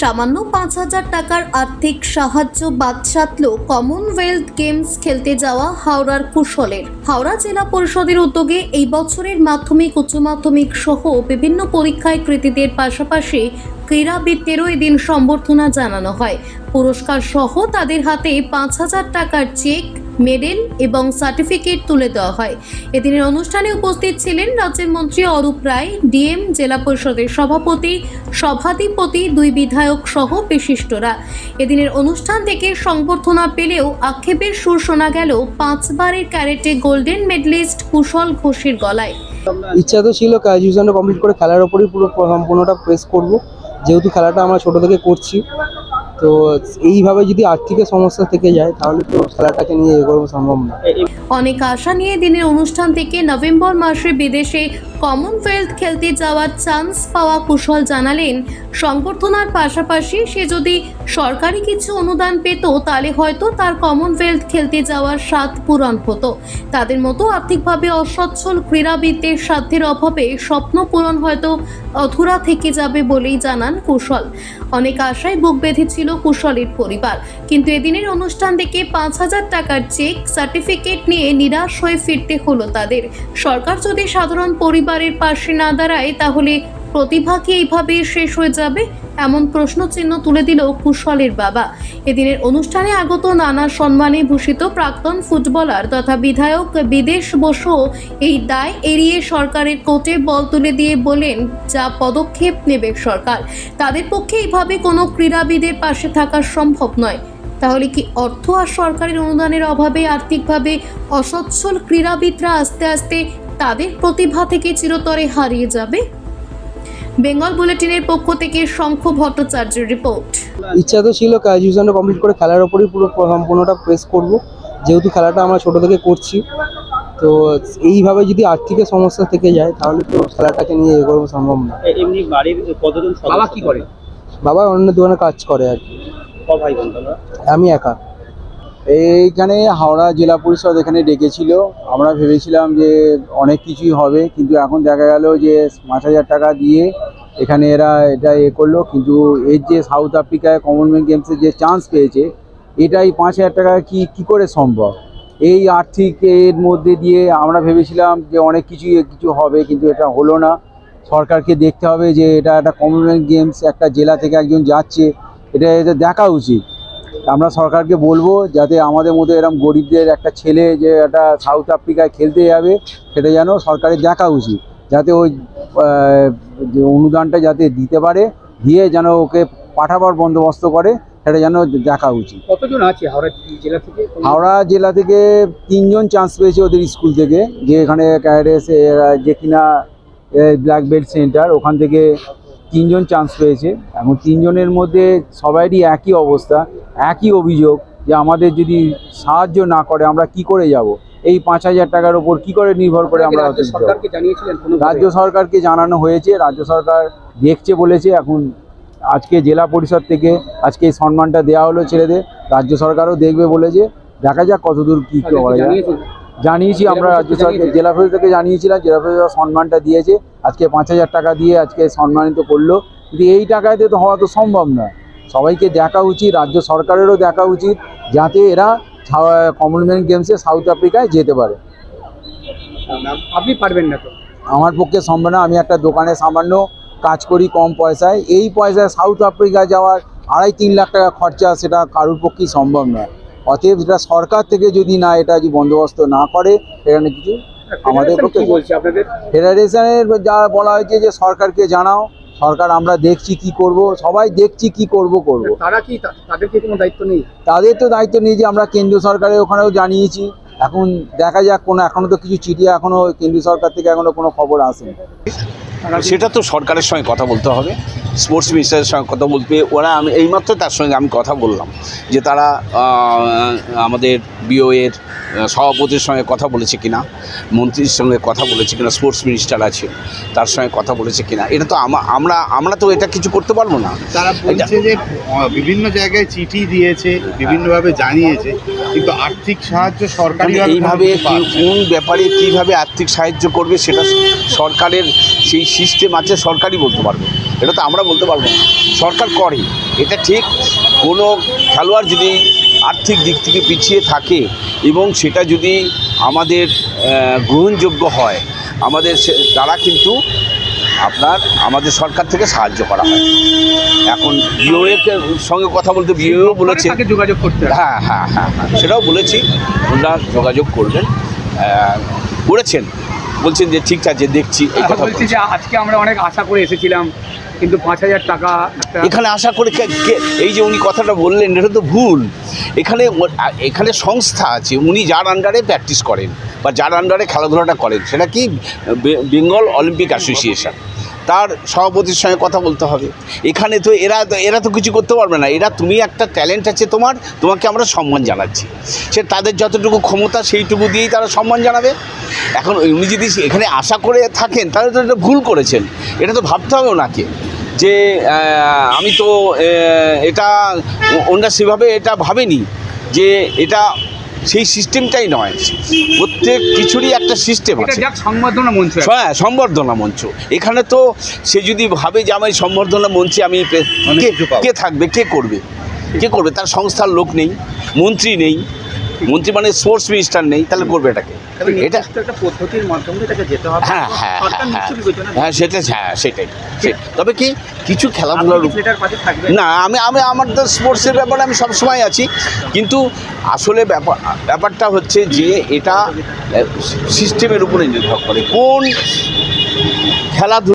সামান্য পাঁচ হাজার টাকার আর্থিক সাহায্য বাদ সাধল কমনওয়েলথ গেমস খেলতে যাওয়া হাওড়ার কুশলের। হাওড়া জেলা পরিষদের উদ্যোগে এই বছরের মাধ্যমিক, উচ্চ মাধ্যমিক সহ বিভিন্ন পরীক্ষায় কৃতীদের পাশাপাশি ক্রীড়াবিদদেরও এদিন সম্বর্ধনা জানানো হয়। পুরস্কার সহ তাদের হাতে পাঁচ হাজার টাকার চেক মেডেল এবং সার্টিফিকেট তুলে দেওয়া হয়। এদিনের অনুষ্ঠানে উপস্থিত ছিলেন রাজ্যের মন্ত্রী অরূপ রায়, ডিএম, জেলা পরিষদের সভাপতি, সভাধিপতি দুই বিধায়ক সহ বিশিষ্টরা। এদিনের অনুষ্ঠান থেকে সংবর্ধনা পেলেও আক্ষেপের সুর শোনা গেল পাঁচবারের ক্যারেটে গোল্ডেন মেডেলিস্ট কুশল ঘোষের গলায়। ইচ্ছা তো ছিল কমপ্লিট করে খেলার ওপরই পুরো সম্পূর্ণটা প্রেস করব। যেহেতু খেলাটা আমরা ছোটো থেকে করছি তো এইভাবে যদি আর্থিকের সমস্যা থেকে যায়, তাহলে তো খেলাটাকে নিয়ে এগোনো সম্ভব না। অনেক আশা নিয়ে দিনের অনুষ্ঠান থেকে নভেম্বর মাসে বিদেশে কমনওয়েলথ খেলতে যাওয়ার চান্স পাওয়া কুশল জানালেন। সংবর্ধনার পাশাপাশি সে যদি সরকারি কিছু অনুদান পেত, তাহলে হয়তো তার কমনওয়েলথ খেলতে যাওয়ার স্বাদ পূরণ হতো। তাদের মতো আর্থিকভাবে অসচ্ছল ক্রীড়াবিদদের সাধ্যের অভাবে স্বপ্ন পূরণ হয়তো অধুরা থেকে যাবে বলেই জানান কুশল। অনেক আশায় বুক বেঁধেছিল কুশলের পরিবার। কিন্তু এদিনের অনুষ্ঠান থেকে পাঁচ হাজার টাকার চেক, সার্টিফিকেট নিয়ে নিরাশ হয়ে ফিরতে হলো তাদের। সরকার যদি সাধারণ পরিবারের পাশে না দাঁড়ায়, তাহলে প্রতিভা কি এইভাবে শেষ হয়ে যাবে? এমন প্রশ্নচিহ্ন তুলে দিল কুশলের বাবা। এদিনের অনুষ্ঠানে আগত নানা সম্মানে ভূষিত প্রাক্তন ফুটবলার তথা বিধায়ক বিদেশ বসু এই দায় এড়িয়ে সরকারের কোর্টে বল তুলে দিয়ে বলেন, যা পদক্ষেপ নেবে সরকার। তাদের পক্ষে এইভাবে কোনো ক্রীড়াবিদের পাশে থাকা সম্ভব নয়। তাহলে কি অর্থ আর সরকারের অনুদানের অভাবে আর্থিকভাবে অসচ্ছল ক্রীড়াবিদরা আস্তে আস্তে তাদের প্রতিভা থেকে চিরতরে হারিয়ে যাবে? বেঙ্গল বুলেটিনের পক্ষ থেকে শঙ্খ ভট্টাচার্যের রিপোর্ট। ইচ্ছা তো ছিল গ্র্যাজুয়েশনটা কমপ্লিট করে খেলার ওপরই পুরো সম্পূর্ণটা প্রেস করব। যেহেতু খেলাটা আমরা ছোটো থেকে করছি তো এইভাবে যদি আর্থিকের সমস্যা থেকে যায় তাহলে তো খেলাটাকে নিয়ে এগোনো সম্ভব না। এমনি বাড়ির কতজন বাবা কি করে? বাবা অন্য দোকানে কাজ করে আর কি। আমি একা। এইখানে হাওড়া জেলা পরিষদ এখানে ডেকেছিল। আমরা ভেবেছিলাম যে অনেক কিছুই হবে কিন্তু এখন দেখা গেল যে পাঁচ হাজার টাকা দিয়ে এখানে এরা এটা এ করল, কিন্তু এর যে সাউথ আফ্রিকায় কমনওয়েলথ গেমসের যে চান্স পেয়েছে, এটাই পাঁচ হাজার টাকা কি কি করে সম্ভব? এই আর্থিক এর মধ্যে দিয়ে আমরা ভেবেছিলাম যে অনেক কিছুই কিছু হবে, কিন্তু এটা হলো না। সরকারকে দেখতে হবে যে এটা একটা কমনওয়েলথ গেমস একটা জেলা থেকে একজন যাচ্ছে, এটা এটা দেখা উচিত। আমরা সরকারকে বলব যাতে আমাদের মতো এরকম গরিবদের একটা ছেলে যে একটা সাউথ আফ্রিকায় খেলতে যাবে, সেটা যেন সরকারের দেখা উচিত। যাতে ওই অনুদানটা যাতে দিতে পারে দিয়ে যেন ওকে পাঠাবার বন্দোবস্ত করে সেটা যেন দেখা উচিত। কতজন আছে হাওড়া জেলা থেকে? হাওড়া জেলা থেকে তিনজন চান্স পেয়েছে ওদের স্কুল থেকে যে এখানে ক্যারেস যে কিনা ব্ল্যাক বেল্ট সেন্টার ওখান থেকে তিনজন চান্স পেয়েছে। এখন তিনজনের মধ্যে সবারই একই অবস্থা একই অভিযোগ যে আমাদের যদি সাহায্য না করে আমরা কি করে যাব? এই পাঁচ হাজার টাকার ওপর কি করে নির্ভর করে আমরা রাজ্য সরকারকে রাজ্য সরকারকে জানানো হয়েছে রাজ্য সরকার দেখছে বলেছে এখন আজকে জেলা পরিষদ থেকে আজকে এই সম্মানটা দেওয়া হলো ছেলেদের রাজ্য সরকারও দেখবে বলেছে দেখা যাক কতদূর কি করা যায়। জানিয়েছি আমরা রাজ্য সরকার জেলা পরিষদকে জানিয়েছিলাম জেলা পরিষদ সম্মানটা দিয়েছে আজকে পাঁচ হাজার টাকা দিয়ে আজকে সম্মানিত করল। কিন্তু এই টাকাতে তো হওয়া তো সম্ভব না সবাইকে দেখা উচিত রাজ্য সরকারেরও দেখা উচিত যাতে এরা কমনওয়েলথ গেমসে সাউথ আফ্রিকায় যেতে পারে। আপনি পারবেন না তো। আমার পক্ষে সম্ভব না আমি একটা দোকানে সামান্য কাজ করি কম পয়সায়। এই পয়সায় সাউথ আফ্রিকা যাওয়ার আড়াই তিন লাখ টাকা খরচা সেটা কারোর পক্ষেই সম্ভব নয়। অতএব এটা সরকার থেকে যদি না এটা যদি বন্দোবস্ত না করে এখানে কিছু আমাদের পক্ষে কি বলছে আপনাদের? ফেডারেশনের যা বলা হয়েছে যে সরকারকে জানাও সরকার আমরা দেখছি কি করব সবাই দেখছি কি করব করব। তারা কি তাদের কি কোনো দায়িত্ব নেই? তাদের তো দায়িত্ব নেই যে আমরা কেন্দ্র সরকারের ওখানেও জানিয়েছি। এখন দেখা যাক কোনো এখনও তো কিছু চিঠি এখনও কেন্দ্রীয় সরকার থেকে এখনও কোনো খবর আসেনি। সেটা তো সরকারের সঙ্গে কথা বলতে হবে। স্পোর্টস মিনিস্টারের সঙ্গে কথা বলতে ওরা আমি এইমাত্র তার সঙ্গে আমি কথা বললাম যে তারা আমাদের বিওএর সভাপতির সঙ্গে কথা বলেছে কিনা মন্ত্রীর সঙ্গে কথা বলেছে কিনা স্পোর্টস মিনিস্টার আছে তার সঙ্গে কথা বলেছে কিনা এটা তো আমা- আমরা আমরা তো এটা কিছু করতে পারব না। তারা বলছে যে বিভিন্ন জায়গায় চিঠি দিয়েছে বিভিন্নভাবে জানিয়েছে কিন্তু আর্থিক সাহায্য সরকারি এইভাবে কোন ব্যাপারে কীভাবে আর্থিক সাহায্য করবে সেটা সরকারের সেই সিস্টেম আছে সরকারই বলতে পারবে। এটা তো আমরা বলতে পারব না। সরকার করে এটা ঠিক। কোনো খেলোয়াড় যদি আর্থিক দিক থেকে পিছিয়ে থাকে এবং সেটা যদি আমাদের গ্রহণযোগ্য হয় আমাদের তারা কিন্তু আপনার আমাদের সরকার থেকে সাহায্য করা হয়। এখন বিওএর সঙ্গে কথা বলতে বিওও বলেছে। যোগাযোগ করতে হ্যাঁ হ্যাঁ হ্যাঁ হ্যাঁ, সেটাও বলেছি। ওনারা যোগাযোগ করবেন। করেছেন বলছেন যে ঠিক আছে দেখছি এই কথা বলছি। যে আজকে আমরা অনেক আশা করে এসেছিলাম কিন্তু পাঁচ হাজার টাকা এখানে আশা করে এই যে উনি কথাটা বললেন এটা তো ভুল। এখানে এখানে সংস্থা আছে উনি যার আন্ডারে প্র্যাকটিস করেন বা যার আন্ডারে খেলাধুলাটা করেন সেটা কি বেঙ্গল অলিম্পিক অ্যাসোসিয়েশন তার সভাপতির সঙ্গে কথা বলতে হবে। এখানে তো এরা এরা তো কিছু করতে পারবে না। এরা তুমি একটা ট্যালেন্ট আছে তোমার তোমাকে আমরা সম্মান জানাচ্ছি। সে তাদের যতটুকু ক্ষমতা সেইটুকু দিয়েই তারা সম্মান জানাবে। এখন উনি যদি এখানে আশা করে থাকেন তাহলে তো এটা ভুল করেছেন। এটা তো ভাবতে হবে ওনাকে যে আমি তো এটা ওনারা সেভাবে এটা ভাবেনি যে এটা সেই সিস্টেমটাই নয়। প্রত্যেক কিছুরই একটা সিস্টেম আছে। সংবর্ধনা মঞ্চ হ্যাঁ সম্বর্ধনা মঞ্চ। এখানে তো সে যদি ভাবে যে আমার এই সম্বর্ধনা মঞ্চে আমি। কে থাকবে কে করবে? কে করবে? তার সংস্থার লোক নেই মন্ত্রী নেই মন্ত্রী মানে স্পোর্টস মিনিস্টার নেই তাহলে করবে এটাকে। এটা একটা পদ্ধতির মাধ্যমে তাকে যেতে হবে। হ্যাঁ হ্যাঁ হ্যাঁ নিশ্চয়ই বিবেচনা হ্যাঁ সেটা হ্যাঁ সেটাই তবে কি কিছু খেলাধুলার না আমি আমি আমার তো স্পোর্টসের ব্যাপারে আমি সবসময় আছি। কিন্তু আসলে ব্যাপার ব্যাপারটা হচ্ছে যে এটা সিস্টেমের উপরে নির্ভর করে। কোন খেলাধুলা